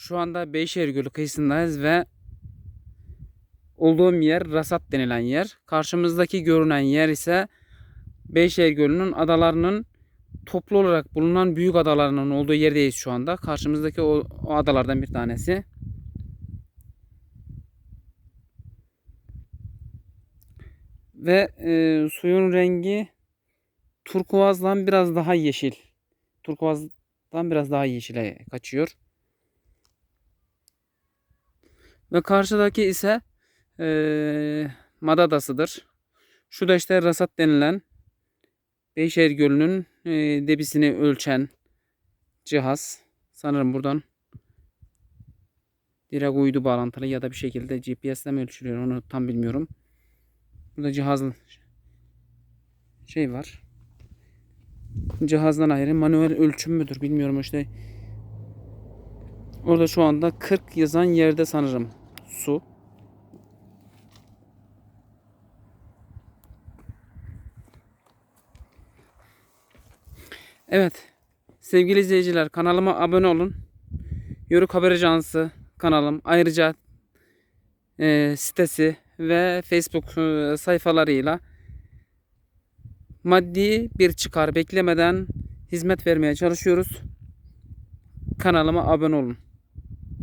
Şu anda Beyşehir Gölü kıyısındayız ve olduğum yer Rasat denilen yer. Karşımızdaki görünen yer ise Beyşehir Gölü'nün adalarının toplu olarak bulunan büyük adalarının olduğu yerdeyiz şu anda. Karşımızdaki o, o adalardan bir tanesi. Ve e, suyun rengi turkuazdan biraz daha yeşil. Turkuazdan biraz daha yeşile kaçıyor. Ve karşıdaki ise eee Mada Adası'dır. Şu da işte rasat denilen Beyşehir Gölü'nün eee, debisini ölçen cihaz. Sanırım buradan direkt uydu bağlantılı ya da bir şekilde GPS'le mi ölçülüyor onu tam bilmiyorum. Burada cihazın şey var. Cihazdan ayrı manuel ölçüm müdür bilmiyorum işte. Orada şu anda 40 yazan yerde sanırım su. Evet. Sevgili izleyiciler kanalıma abone olun. Yörük Haber Ajansı kanalım ayrıca e, sitesi ve Facebook e, sayfalarıyla maddi bir çıkar beklemeden hizmet vermeye çalışıyoruz. Kanalıma abone olun.